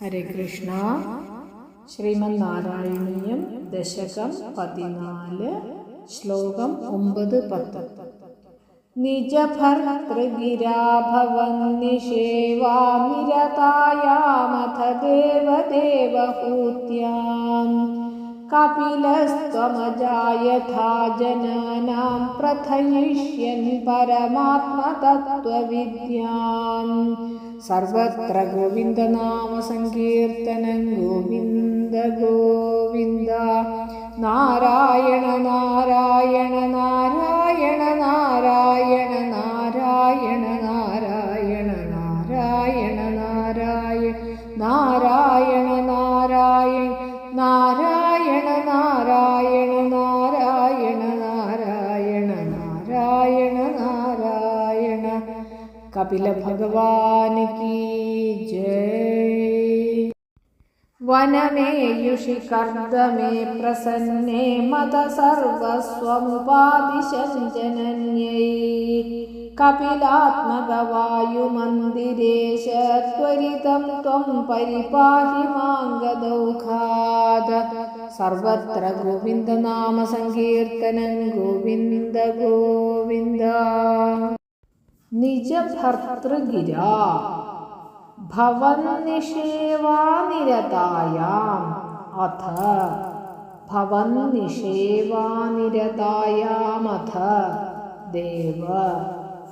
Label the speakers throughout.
Speaker 1: ഹരേ കൃഷ്ണ ശ്രീമന് നാരായണീയം ദശകം പതിനാല് ശ്ലോകം ഒമ്പത് പത്ത് നിജഭർതൃഗിരാഭവന്നിഷേവാമിരതായാമഥ ദേവദേവഹൂത്യാം कपिलस्त्वमजायथा जनानां प्रथयिष्यन् परमात्मतत्त्वविद्याम् सर्वत्र गोविन्दनामसङ्कीर्तनं गोविन्द गोविन्द नारायण കപില ഭഗവാൻ കീ ജയ. വനമേയുഷി കർദ്ദമേ പ്രസന്നേ മത സർവസ്വമുപാദിശഞ്ജനന്യൈ കപിലാത്മകവായുമന്ദിരേശ ത്വരിതം ത്വം പരിപാഹി മാംഗദൗഘാത് സർവത്ര ഗോവിന്ദനാമസങ്കീർത്തനം ഗോവിന്ദ ഗോവിന്ദ. നിജഭർതൃഗിര ഭവന്നിഷേവാനിരതായാം അഥ ഭവന്നിഷേവാനിരതായാമഥ ദേവ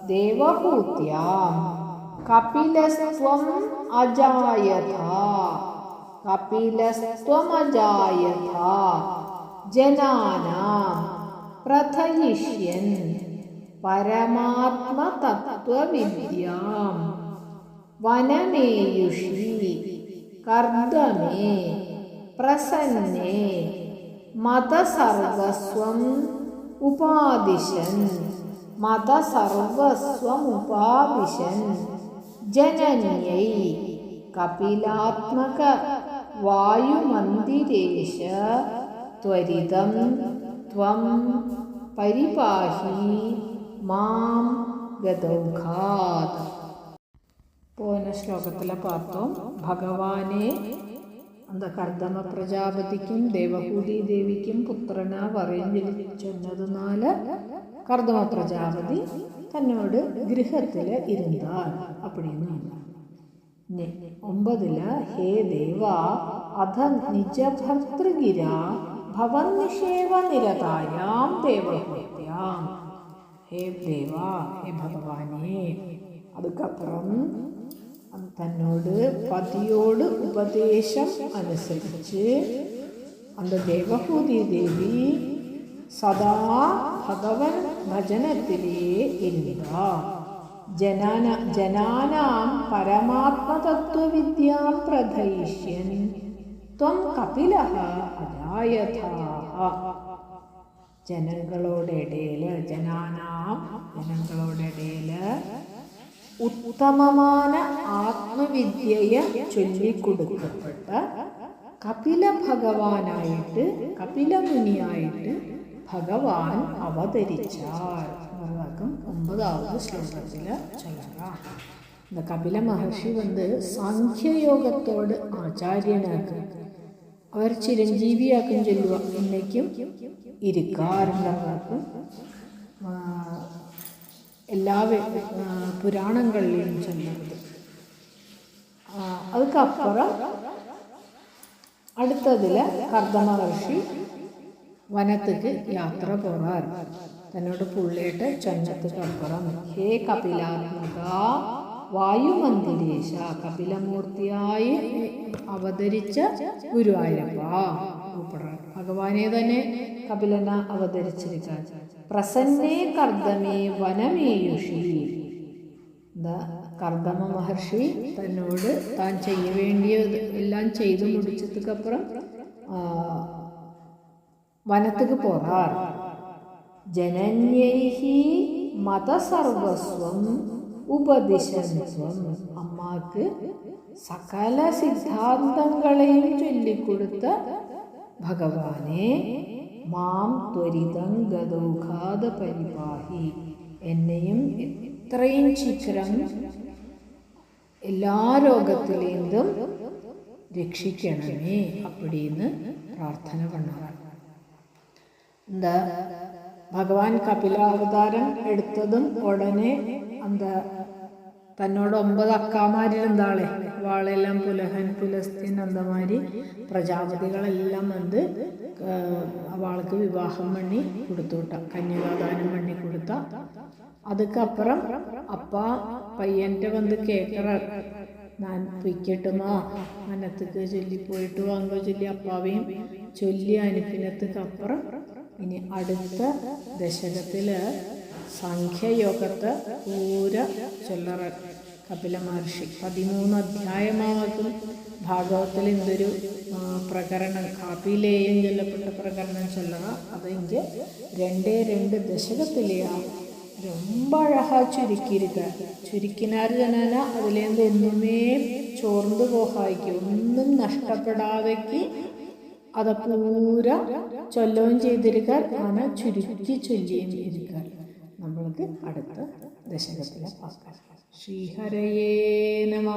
Speaker 1: ദേവഭൂത്യാം. കപിലസ്ത്വം അജായഥ. കപിലസ്ത്വമജായഥ ജനാനാം. പ്രഥയിഷ്യൻ. പരമാത്മതത്വവിദ്യാം. വനമേയുഷി കർദ്ദമേ പ്രസന്നേ മതസർവസ്വം ഉപാദിശൻ മതസർവസ്വമുപാദിശൻ ജനന്യൈ കപിലാത്മക വായുമന്ദിരേശ ത്വരിതം ത്വം പരിപാഹി മാം ഗതൗഘാത് പോയിന ശ്ലോകത്തിലെ പാർത്ഥം ഭഗവാനെ എന്താ കർദമ പ്രജാപതിക്കും ദേവഭൂതി ദേവിക്കും പുത്രന വറയും ജനിച്ചെന്നതിനാൽ കർദമ പ്രജാപതി തന്നോട് ഗൃഹത്തിൽ ഇരുന്നാൽ അപ്പടിയെന്ന് ഒമ്പതിൽ ഹേ ദേവ അധ നിജഭർത്തൃഗിരാ ഭവനിഷേവ നിരതായാം ദേവഹൂത്യാം. ഹേ ദേവ ഹേ ഭഗവാനേ അതുക്കപ്പുറം തന്നോട് പതിയോട് ഉപദേശം അനുസരിച്ച് அந்த தேவகூதி தேவி சதா பகவன் பஜனத்திலே இருந்தார் ജനാന ജനാനാം പരമാത്മതത്വവിദ്യാം പ്രഥയിഷ്യൻ ത്വം കപില അജായഥാ ജനങ്ങളുടെ ഇടയിൽ ജനാനാം ജനങ്ങളുടെ ഇടയിൽ ഉത്തമമായ ആത്മവിദ്യയെ ചൊല്ലിക്കൊടുക്കപ്പെട്ട കപില ഭഗവാനായിട്ട് കപില മുനിയായിട്ട് ഭഗവാൻ അവതരിച്ചാൽ. വാക്കും ഒമ്പതാമത് ശ്ലോകത്തിൽ ചൊല്ലാം ഇന്ന് കപില മഹർഷി വന്ന് സംഖ്യയോഗത്തോട് யோகத்தோடு അവർ ചിരഞ്ജീവിയാക്കും ചൊല്ലുക. சொல்லுவா ഇരിക്കാറുണ്ടാക്കും എല്ലാ പുരാണങ്ങളിലും ചൊല്ലുന്നത് അതുക്കപ്പുറം അടുത്തതിൽ കർദമ വനത്തേക്ക് യാത്ര പോകാറുണ്ട് തന്നോട് പുള്ളിയിട്ട് ചൊന്നത്തുക്ക് അപ്പുറം ഹേ കപിലാത്മക വായുമന്ദിരേശ കപിലമൂർത്തിയായി അവതരിച്ച ഗുരുവായൂരപ്പ. ഭഗവാനെ തന്നെ കപിലന അവതരിച്ചിരിക്കാൻ പ്രസന്നേ കർദ്ദമേ വനമേയുഷി. കർദമ മഹർഷി തന്നോട് താൻ ചെയ്യ വേണ്ടിയ എല്ലാം ചെയ്തു മുടിച്ചതുക്കപ്പുറം വനത്തേക്ക് പോകാർ. ജനന്യൈഹി മതസർവസ്വം ഉപദേശം അമ്മയ്ക്ക് സകല സിദ്ധാന്തങ്ങളെയും ചൊല്ലിക്കൊടുത്ത ഭഗവാനെ മാം ത്വരിതം ഗതൗഘാത പരിപാഹി എന്നെയും എത്രയും ശീഘ്രം എല്ലാ രോഗത്തിലേന്തും രക്ഷിക്കണമേ അപ്പടിന്ന് പ്രാർത്ഥന പണ്ണാറാണ് എന്താ? ഭഗവാൻ കപിലാവതാരം എടുത്തതും ഉടനെ എന്താ തന്നോട് ഒമ്പത് അക്കാമാരിരുന്നാളെ വാളെല്ലാം പുലഹൻ പുലസ്തിൻ അന്തമാരി പ്രജാപതികളെല്ലാം എന്ത് വാൾക്ക് വിവാഹം പണി കൊടുത്തുവിട്ട കന്യാദാനം പണി കൊടുത്ത. അതുക്കപ്പുറം അപ്പ പയ്യന്റെ വന്ന് കേക്കറ. ഞാൻ പൊയ്ക്കട്ടുമാ അനത്തേക്ക് ചൊല്ലി പോയിട്ട് വാങ്ങോ ചൊല്ലി അപ്പാവേയും ചൊല്ലി അനുപ്പിനത്തക്കപ്പുറം ഇനി അടുത്ത ദശകത്തിൽ സംഖ്യയോഗത്തെ പൂര ചൊല്ലറ കപില മഹർഷി പതിമൂന്ന് അധ്യായമാകും ഭാഗവത്തിൽ എന്തൊരു ആ, പ്രകരണം കാപ്പിലേയും ചൊല്ലപ്പെട്ട പ്രകരണം ചൊല്ലറ അതെങ്കിൽ രണ്ടേ രണ്ട് ദശകത്തിലെയാ ரொம்ப அழகாக ചുരുക്കിയിരിക്ക ചുരുക്കിനാർ ജനാന അതിലേന്ത് ഒന്നുമേ ചോർന്നു പോകായ്ക്ക് ഒന്നും നഷ്ടപ്പെടാതെക്ക് അത് പൂര ചൊല്ലവും ചെയ്തിരിക്കാൻ ആണ് ചുരുക്കി ചൊല്ലിയും ഇരിക്കാൻ നമ്മൾക്ക് അടുത്ത ദശകത്തിലെ പാക്കാം ശ്രീഹരയേ നമ.